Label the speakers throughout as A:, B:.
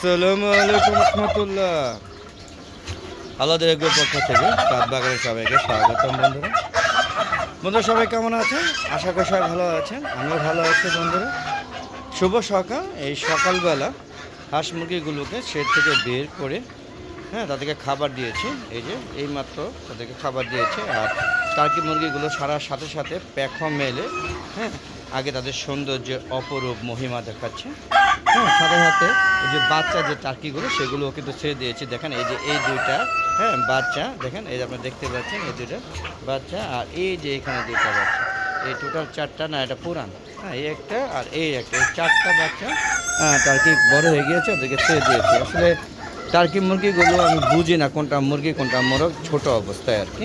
A: আসসালামু আলাইকুম রহমতুল্লাহ। আলাদের একবার পক্ষ থেকে? বাগানের সবাইকে স্বাগতম বন্ধুরা। বন্ধুরা, সবাই কেমন আছেন? আশা করি সবাই ভালো আছেন। আমিও ভালো আছি বন্ধুরা। শুভ সকাল। এই সকালবেলা হাঁস মুরগিগুলোকে শেড থেকে বের করে হ্যাঁ তাদেরকে খাবার দিয়েছি। এই যে এই মাত্র তাদেরকে খাবার দিয়েছে। আর টার্কি মুরগিগুলো সারার সাথে সাথে প্যাখো মেলে হ্যাঁ আগে তাদের সৌন্দর্য অপরূপ মহিমা দেখাচ্ছে। হ্যাঁ সাথে সাথে যে বাচ্চা যে টার্কিগুলো, সেগুলোও কিন্তু ছেড়ে দিয়েছি। দেখেন, এই যে এই দুইটা হ্যাঁ বাচ্চা, দেখেন, এই যে আপনারা দেখতে পাচ্ছেন এই দুইটা বাচ্চা, আর এই যে এখানে দুইটা বাচ্চা। এই টোটাল চারটা, না, এটা পুরান। হ্যাঁ এই একটা আর এই একটা। এই চারটা বাচ্চা হ্যাঁ টার্কি বড় হয়ে গিয়েছে, ওদেরকে ছেড়ে দিয়েছি। আসলে টার্কি মুরগিগুলো আমি বুঝি না কোনটা মুরগি, কোনটা মোরগ, ছোট অবস্থায় আর কি।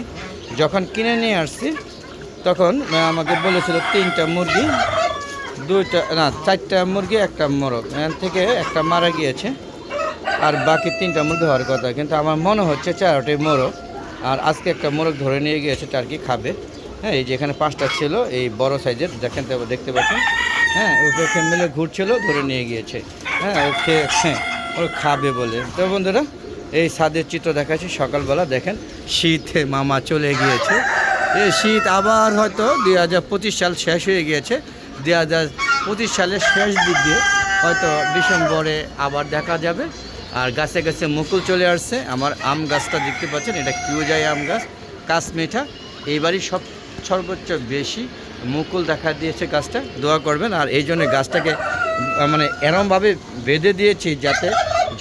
A: যখন কিনে নিয়ে আসছি, তখন আমাকে বলেছিল, তিনটা মুরগি দুইটা, না, চারটা মুরগি, একটা মোরগ। এখান থেকে একটা মারা গিয়েছে, আর বাকি তিনটা মুরগি হওয়ার কথা। কিন্তু আমার মনে হচ্ছে চারটে মোরগ, আর আজকে একটা মোরগ ধরে নিয়ে গিয়েছে টার্কি খাবে। হ্যাঁ এই যেখানে পাঁচটা ছিল, এই বড় সাইজের, দেখেন দেখতে পাচ্ছেন? হ্যাঁ ওকে মিলে ঘুরছিল, ধরে নিয়ে গিয়েছে। হ্যাঁ ওকে হ্যাঁ ও খাবে বলে। তো বন্ধুরা, এই স্বাদের চিত্র দেখাচ্ছি, সকালবেলা দেখেন, শীতে মামা চলে গিয়েছে। এই শীত আবার হয়তো দুই হাজার পঁচিশ সাল শেষ হয়ে গিয়েছে দুই হাজার পঁচিশ সালের শেষ দিক হয়তো ডিসেম্বরে আবার দেখা যাবে। আর গাছে গাছে মুকুল চলে আসছে। আমার আম গাছটা দেখতে পাচ্ছেন, এটা কিউজাই আম গাছ কাশ্মিঠা এইবারই সব সর্বোচ্চ বেশি মুকুল দেখা দিয়েছে গাছটা, দোয়া করবেন। আর এই জন্য গাছটাকে মানে এরমভাবে বেঁধে দিয়েছি যাতে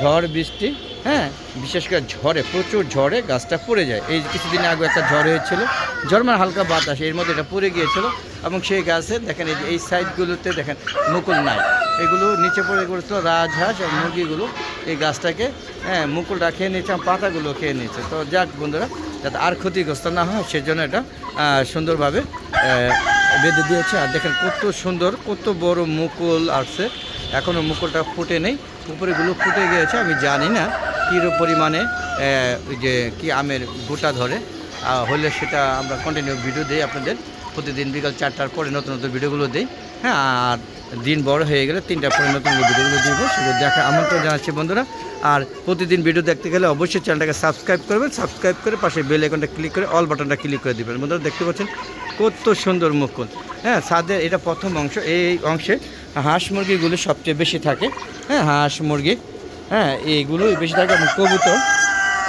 A: ঝড় বৃষ্টি হ্যাঁ বিশেষ করে ঝড়ে, প্রচুর ঝড়ে গাছটা পড়ে যায়। এই কিছুদিন আগে একটা ঝড় হয়েছিল, ঝড় মানে হালকা বাতাস, এর মধ্যে এটা পড়ে গিয়েছিল। এবং সেই গাছে দেখেন এই যে এই সাইডগুলোতে দেখেন মুকুল নাই। এগুলো নিচে পড়ে গেছিল রাজহাঁস আর মুরগিগুলো। এই গাছটাকে হ্যাঁ মুকুলটা খেয়ে নিয়েছে পাতাগুলো খেয়ে নিয়েছে। তো যাক বন্ধুরা, যাতে আর ক্ষতিগ্রস্ত না হয়, সেজন্য এটা সুন্দরভাবে বেঁধে দিয়েছে। আর দেখেন কত সুন্দর, কত বড় মুকুল আসছে। এখনও মুকুলটা ফুটে নেই। উপরেগুলো ফুটে গিয়েছে, আমি জানি না কী পরিমাণে যে কি আমের গোটা ধরে। হলে সেটা আমরা কন্টিনিউ ভিডিও দিই আপনাদের। প্রতিদিন বিকাল চারটার পরে নতুন নতুন ভিডিওগুলো দিই। হ্যাঁ আর দিন বড় হয়ে গেলে তিনটার পরে নতুন ভিডিওগুলো দিব, সেগুলো দেখা আমন্ত্রণ জানাচ্ছি বন্ধুরা। আর প্রতিদিন ভিডিও দেখতে গেলে অবশ্যই চ্যানেলটাকে সাবস্ক্রাইব করবেন। সাবস্ক্রাইব করে পাশে বেল আইকনটা ক্লিক করে অল বাটনটা ক্লিক করে দিবেন। বন্ধুরা, দেখতে পাচ্ছেন কত সুন্দর মুকুল। হ্যাঁ সাদের এটা প্রথম অংশ, এই অংশে হাঁস মুরগিগুলো সবচেয়ে বেশি থাকে। হ্যাঁ হাঁস মুরগি হ্যাঁ এইগুলোই বেশি থাকে এবং কবুতর।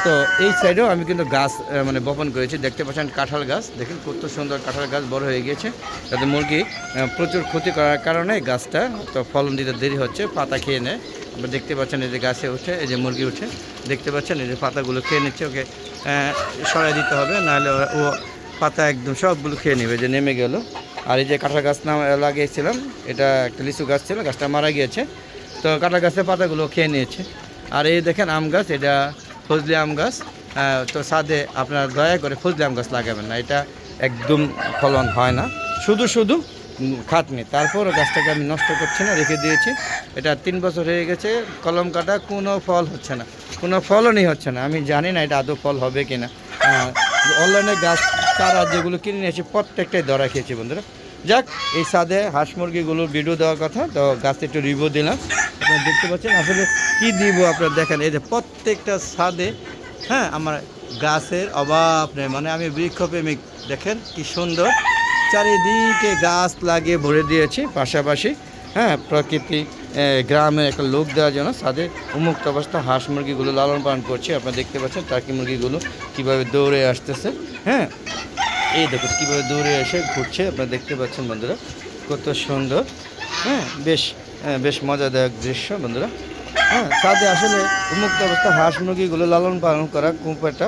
A: তো এই সাইডেও আমি কিন্তু গাছ মানে বপন করেছি। দেখতে পাচ্ছেন কাঁঠাল গাছ। দেখেন কত সুন্দর কাঁঠাল গাছ বড় হয়ে গিয়েছে। তাতে মুরগি প্রচুর ক্ষতি করার কারণে গাছটা তো ফলন দিতে দেরি হচ্ছে, পাতা খেয়ে নেয়। দেখতে পাচ্ছেন এই যে গাছে উঠে, এই যে মুরগি উঠে, দেখতে পাচ্ছেন এই যে পাতাগুলো খেয়ে নিচ্ছে, ওকে সরাই দিতে হবে, নাহলে ও পাতা একদম সবগুলো খেয়ে নেবে, যে নেমে গেল। আর এই যে কাঁঠাল গাছ নাম লাগিয়েছিলাম, এটা একটা লিচু গাছ ছিল, গাছটা মারা গিয়েছে। তো কাঁঠাল গাছের পাতাগুলো খেয়ে নিয়েছে। আর এই দেখেন আম গাছ, এটা ফজলি আম গাছ। তো সাদে আপনারা দয়া করে ফজলি আম গাছ লাগাবেন না, এটা একদম ফলন হয় না। শুধু শুধু খাটনি। তারপরও গাছটাকে আমি নষ্ট করছি না, রেখে দিয়েছি। এটা তিন বছর হয়ে গেছে, কলম কাটা, কোনো ফল হচ্ছে না। কোনো ফলনই হচ্ছে না। আমি জানি না এটা আদৌ ফল হবে কি না অনলাইনে গাছ, চারা যেগুলো কিনে নিয়েছি প্রত্যেকটাই ধরা খেয়েছি বন্ধুরা। যাক, এই সাদে হাঁস মুরগিগুলোর ভিডিও দেওয়ার কথা, তো গাছে একটু রিভিউ দিলাম। আপনারা দেখতে পাচ্ছেন, আসলে কি দিব আপনারা দেখেন, এই যে প্রত্যেকটা ছাদে হ্যাঁ আমার গাছের অভাব নেই। মানে আমি বৃক্ষপ্রেমিক, দেখেন কি সুন্দর। চারিদিকে গাছ লাগিয়ে ভরে দিয়েছি, পাশাপাশি হ্যাঁ প্রকৃতি গ্রামে একটা লোক দেওয়ার জন্য ছাদে উন্মুক্ত অবস্থা হাঁস মুরগিগুলো লালন পালন করছে। আপনারা দেখতে পাচ্ছেন টার্কি মুরগিগুলো কীভাবে দৌড়ে আসতেছে হ্যাঁ। এই দেখুন কীভাবে দূরে এসে ঘুরছে আপনারা দেখতে পাচ্ছেন বন্ধুরা কত সুন্দর। হ্যাঁ বেশ হ্যাঁ, বেশ মজাদায়ক দৃশ্য বন্ধুরা। হ্যাঁ তাতে আসলে উন্মুক্ত অবস্থা হাঁস মুরগিগুলো লালন পালন করা খুব একটা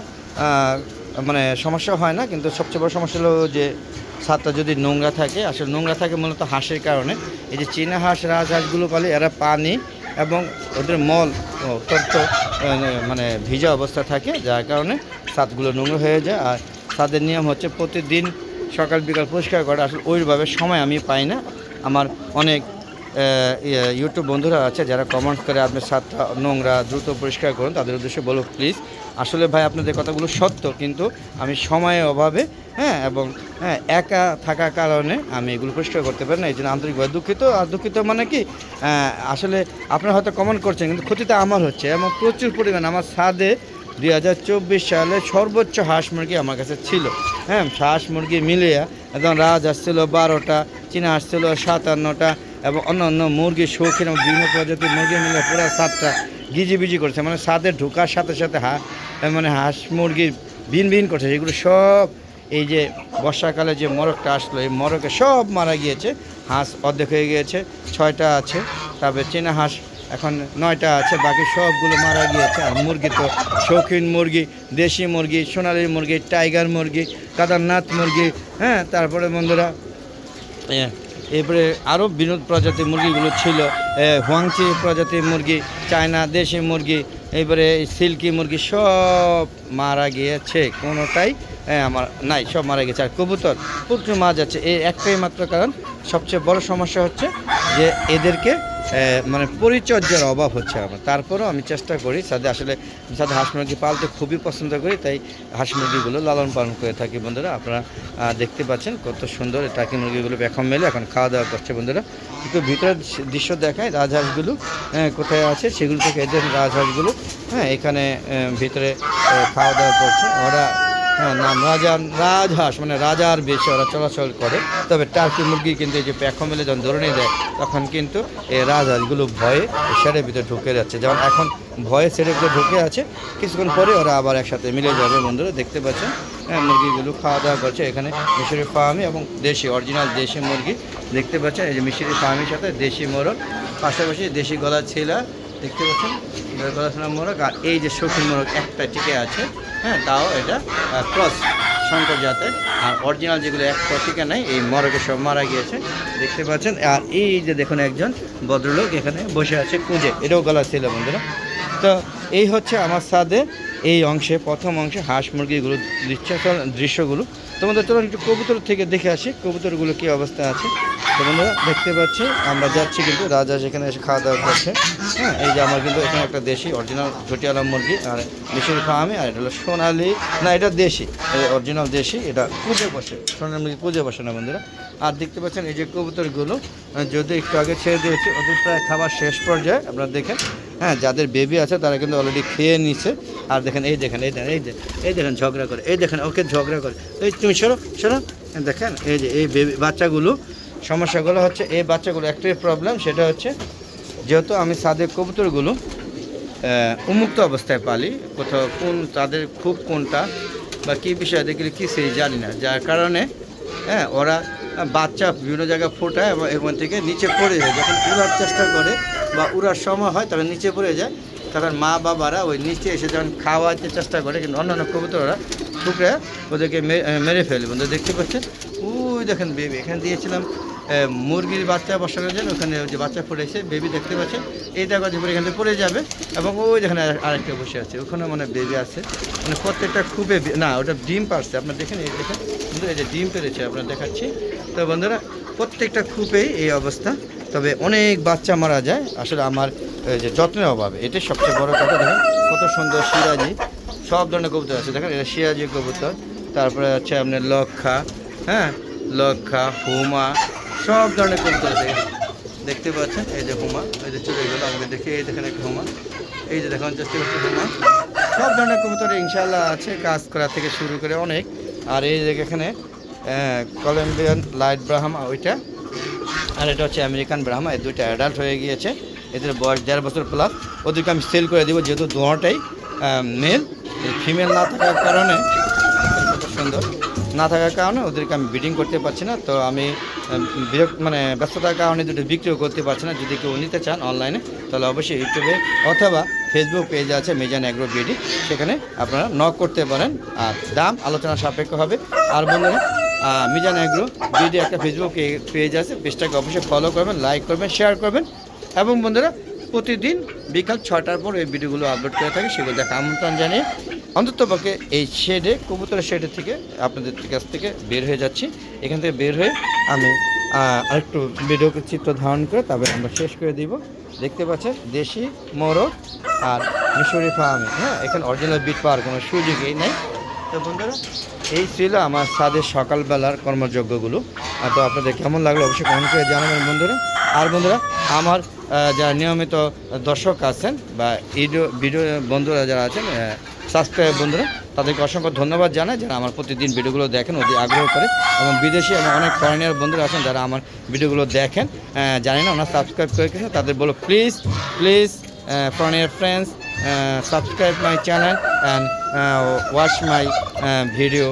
A: মানে সমস্যা হয় না কিন্তু সবচেয়ে বড় সমস্যা হলো যে ছাদটা যদি নোংরা থাকে আসলে নোংরা থাকে মূলত হাঁসের কারণে। এই যে চীনা হাঁস রাজহাঁসগুলো পালে এরা পানি এবং ওদের মল অত্যন্ত মানে ভিজা অবস্থা থাকে যার কারণে ছাদগুলো নোংরা হয়ে যায়। আর তাদের নিয়ম হচ্ছে প্রতিদিন সকাল বিকাল পরিষ্কার করা। আসলে ওইভাবে সময় আমি পাই না। আমার অনেক ইউটিউব বন্ধুরা আছে যারা কমেন্ট করে, আপনি সাতটা নোংরা দ্রুত পরিষ্কার করুন। তাদের উদ্দেশ্যে বলো, প্লিজ। আসলে ভাই, আপনাদের কথাগুলো সত্য, কিন্তু আমি সময়ের অভাবে হ্যাঁ এবং হ্যাঁ একা থাকার কারণে আমি এগুলো পরিষ্কার করতে পারি না। এই জন্য আন্তরিকভাবে দুঃখিত। আর দুঃখিত মানে কি? আসলে আপনারা হয়তো কমেন্ট করছেন, কিন্তু ক্ষতিটা আমার হচ্ছে। এবং প্রচুর পরিমাণ আমার ছাদে দুই হাজার চব্বিশ সালে সর্বোচ্চ হাঁস মুরগি আমার কাছে ছিল। হ্যাঁ হাঁস মুরগি মিলিয়ে একদম রাজ আসছিল বারোটা, চীনা আসছিল সাতান্নটা এবং অন্য অন্য মুরগি শৌখিন এবং বিভিন্ন প্রজাতির মুরগি মিলে পুরো সাতটা গিজিবিজি করছে। মানে সাদে ঢোকার সাথে সাথে হা মানে হাঁস মুরগি ভিন ভিন করছে। এগুলো সব এই যে বর্ষাকালে যে মরকটা আসলো, এই মরকে সব মারা গিয়েছে। হাঁস অর্ধেক হয়ে গিয়েছে, ছয়টা আছে। তারপরে চীনা হাঁস এখন নয়টা আছে, বাকি সবগুলো মারা গিয়েছে। আর মুরগি তো শৌখিন মুরগি, দেশি মুরগি, সোনালি মুরগি, টাইগার মুরগি, কাদারনাথ মুরগি হ্যাঁ তারপরে বন্ধুরা এরপরে আরও বিনোদ প্রজাতির মুরগিগুলো ছিল হোয়াংচি প্রজাতির মুরগি, চায়না দেশি মুরগি এবারে সিল্কি মুরগি সব মারা গিয়েছে, কোনোটাই আমার নাই, সব মারা গেছে আর কবুতর প্রচুর মাছ আছে এই একটাই মাত্র কারণ, সবচেয়ে বড় সমস্যা হচ্ছে যে এদেরকে মানে পরিচর্যার অভাব হচ্ছে আমার। তারপরেও আমি চেষ্টা করি সাথে আসলে সাথে হাঁস মুরগি পালতে খুবই পছন্দ করি, তাই হাঁস মুরগিগুলো লালন পালন করে থাকি বন্ধুরা। আপনারা দেখতে পাচ্ছেন কত সুন্দর টাকি মুরগিগুলো এখন মেলে এখন খাওয়া দাওয়া করছে বন্ধুরা। একটু ভিতরের দৃশ্য দেখায় রাজহাঁসগুলো কোথায় আছে সেগুলো থেকে এদের রাজহাঁসগুলো হ্যাঁ এখানে ভিতরে খাওয়া দাওয়া করছে। ওরা হ্যাঁ নাম রাজা, রাজহাঁস মানে রাজার বেশি ওরা চলাচল করে। তবে টার্কি মুরগি কিন্তু এই যে প্যাখো মেলে যখন ধরে দেয় তখন কিন্তু এই রাজহাঁসগুলো ভয়ে সেরের ভিতরে ঢুকে যাচ্ছে। যেমন এখন ভয়ে সেরের ভিতরে ঢুকে আছে, কিছুক্ষণ পরে ওরা আবার একসাথে মিলে যাবে বন্ধুরা, দেখতে পাচ্ছেন। হ্যাঁ মুরগিগুলো খাওয়া দাওয়া করছে। এখানে মিশরি ফার্মি এবং দেশি, অরিজিনাল দেশি মুরগি, দেখতে পাচ্ছেন। এই যে মিশরি ফার্মির সাথে দেশি মোরগ, পাশাপাশি দেশি গলা ছেলা দেখতে পাচ্ছেন? গলা ছেলা মোরগ, আর এই যে শৌখিন মোরগ একটা টিকে আছে হ্যাঁ তাও এটা ক্রস শঙ্কর জাতের আর অরিজিনাল যেগুলো এক টিকে নাই, এই মরকে সব মারা গিয়েছে, দেখতে পাচ্ছেন? আর এই যে দেখুন একজন ভদ্রলোক এখানে বসে আছে কুঁজে, এটাও গলা ছিল বন্ধুরা। তো এই হচ্ছে আমার সাদে এই অংশে, প্রথম অংশে হাঁস মুরগিগুলো দৃশ্য দৃশ্যগুলো। তোমাদের চলুন একটু কবুতর থেকে দেখে আসি, কবুতরগুলো কী অবস্থা আছে। তোমরা দেখতে পাচ্ছি, আমরা যাচ্ছি কিন্তু রাজা সেখানে এসে খাওয়া দাওয়া করছে। হ্যাঁ এই যে আমার কিন্তু এখানে একটা দেশি অরিজিনাল ঝুটিয়ালা মুরগি, আর মিশরি ফার্মে, আর এটা হলো সোনালি, না, এটা দেশি অরিজিনাল দেশি, এটা পুজো বসে, সোনালি মুরগি পুজো বসে না বন্ধুরা। আর দেখতে পাচ্ছেন এই যে কবুতরগুলো, যদি একটু আগে ছেড়ে দিয়েছি, ওদের প্রায় খাবার শেষ পর্যায়ে, আপনারা দেখেন হ্যাঁ যাদের বেবি আছে, তারা কিন্তু অলরেডি খেয়ে নিছে। আর দেখেন, এই দেখেন এই দেখেন, এই এই দেখেন, ঝগড়া করে, এই দেখেন, ওকে ঝগড়া করে। এই তুমি সরো সরো। দেখেন, এই যে, এই বেবি বাচ্চাগুলো, সমস্যাগুলো হচ্ছে, এই বাচ্চাগুলো একটাই প্রবলেম সেটা হচ্ছে যেহেতু আমি সাদের কবুতরগুলো উন্মুক্ত অবস্থায় পালি, কোথাও কোন, তাদের খুব কোনটা বা কী বিষয় দেখলে কী সেই জানি না। যার কারণে হ্যাঁ ওরা বাচ্চা বিভিন্ন জায়গায় ফোটায় এবং এখান থেকে নিচে পড়ে যায়। যখন উড়ার চেষ্টা করে বা উড়ার সময় হয় তখন নিচে পড়ে যায়। তখন মা বাবারা ওই নিচে এসে যখন খাওয়াতে চেষ্টা করে, কিন্তু অন্যান্য কবুতররা ঠুকরে ওদেরকে মেরে ফেলে। বন্ধু দেখতে পাচ্ছেন? ওই দেখেন বেবি, এখানে দিয়েছিলাম মুরগির বাচ্চা বসানোর জন্য, ওখানে যে বাচ্চা পড়েছে বেবি দেখতে পাচ্ছেন? এই দেখা পরে এখান পড়ে যাবে, এবং ওই যেখানে আরেকটা বসে আছে, ওখানে মানে বেবি আছে। মানে প্রত্যেকটা খুবই না, ওটা ডিম পারছে, আপনার দেখেন, এই দেখেন কিন্তু এই যে ডিম পেরেছে, আপনার দেখাচ্ছি। তো বন্ধুরা, প্রত্যেকটা খুপেই এই অবস্থা। তবে অনেক বাচ্চা মারা যায়। আসলে আমার যে যত্নের অভাবে। এটাই সবচেয়ে বড় কথা। দেখেন, কত সুন্দর সিরাজি সব ধরনের কবুতর আছে। দেখেন, এটা সিরাজি কবুতর। তারপরে হচ্ছে আপনার লক্ষা হ্যাঁ? লক্ষা, হুমা, সব ধরনের কবুতর আছে। দেখতে পাচ্ছেন? এই যে হুমা, এই যে চলে গেল, আমাকে দেখে এই দেখেন একটা হুমা। এই যে দেখুন চেষ্টা করছে হুমা? সব ধরনের কবুতর ইনশাল্লাহ আছে, কাজ করা থেকে শুরু করে অনেক। আর এই যে এখানে কলম্বিয়ান লাইট ব্রাহামা, ওইটা আর এটা হচ্ছে আমেরিকান ব্রাহ্মা, এই দুইটা অ্যাডাল্ট হয়ে গিয়েছে। এদের বয়স দেড় বছর প্লাস ওদেরকে আমি সেল করে দেবো, যেহেতু দোয়াটাই মেল ফিমেল না থাকার কারণে সুন্দর। না থাকার কারণে ওদেরকে আমি ব্রিডিং করতে পারছি না, তো আমি বিরক্ত মানে ব্যস্ততার কারণে দুটো বিক্রিও করতে পারছি না। যদি কেউ নিতে চান অনলাইনে তাহলে অবশ্যই ইউটিউবে অথবা ফেসবুক পেজ আছে মেজান অ্যাগ্রো বিডি সেখানে আপনারা নক করতে পারেন। আর দাম আলোচনা সাপেক্ষ হবে। আর বন্ধুরা মিজান এগ্রো, যদি একটা ফেসবুক পেজ আছে পেজটাকে অবশ্যই ফলো করবেন লাইক করবেন শেয়ার করবেন। এবং বন্ধুরা, প্রতিদিন বিকাল ছটার পর এই ভিডিওগুলো আপলোড করে থাকি, সেগুলো দেখা আমন্ত্রণ জানিয়ে অন্ততপক্ষে এই শেডে কবুতরের শেডের থেকে আপনাদের কাছ থেকে বের হয়ে যাচ্ছি। এখান থেকে বের হয়ে আমি আরেকটু ভিডিও চিত্র ধারণ করে তবে আমরা শেষ করে দিব। দেখতে পাচ্ছেন, দেশি মোরগ আর মিশরি ফার্মে। হ্যাঁ এখানে অরিজিনাল বিট পাওয়ার কোনো সুযোগই নেই। এই ছিল আমার সাদের সকালবেলার কর্মযজ্ঞগুলো। তো আপনাদের কেমন লাগল অবশ্যই কমেন্ট করে জানাবেন বন্ধুরা। আর বন্ধুরা, আমার যারা নিয়মিত দর্শক আছেন বা ভিডিও ভিডিও বন্ধুরা যারা আছেন সাবস্ক্রাইব বন্ধুরা, তাদেরকে অসংখ্য ধন্যবাদ জানাই যারা আমার প্রতিদিন ভিডিওগুলো দেখেন, অতি আগ্রহ করে। এবং বিদেশি এবং অনেক ফরেনিয়ার বন্ধুরা আছেন যারা আমার ভিডিওগুলো দেখেন। জানি না, ওনারা সাবস্ক্রাইব করে তাদের বলো please please foreigner friends subscribe my channel and watch my video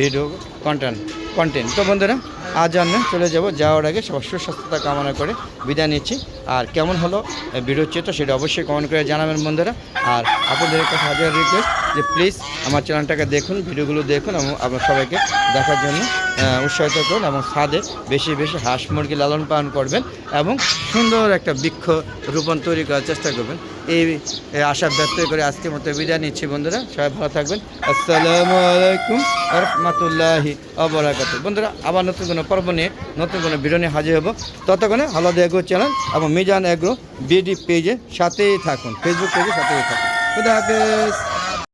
A: video content content তো বন্ধুরা আজ আমরা চলে যাব যাওয়ার আগে সবার সুস্বাস্থ্যতা কামনা করে বিদায় নিচ্ছি। আর কেমন হলো আহ, ভিডিওর চিত্র সেটা অবশ্যই কমেন্ট করে জানাবেন বন্ধুরা। আর আপনাদের একটা হাজার রিকোয়েস্ট যে প্লিজ আমার চ্যানেলটাকে দেখুন ভিডিওগুলো দেখুন এবং আপনার সবাইকে দেখার জন্য উৎসাহিত করুন এবং ছাদে বেশি বেশি হাঁস মুরগি লালন পালন করবেন এবং সুন্দর একটা বৃক্ষ রোপণ তৈরি করার চেষ্টা করবেন। এই আশা ব্যক্ত করে আজকের মতো বিদায় নিচ্ছি বন্ধুরা। সবাই ভালো থাকবেন। আসসালামু আলাইকুম রহমতুল্লাহি আবরাকাত বন্ধুরা, আবার নতুন কোনো পর্ব নিয়ে, নতুন কোনো ভিডিও নিয়ে হাজির হব। ততক্ষণে আলাদা এগ্রো চ্যানেল এবং মিজান এগ্রো বিডি পেজে সাথেই থাকুন। ফেসবুক পেজে সাথেই থাকুন। খুদা হাফেজ।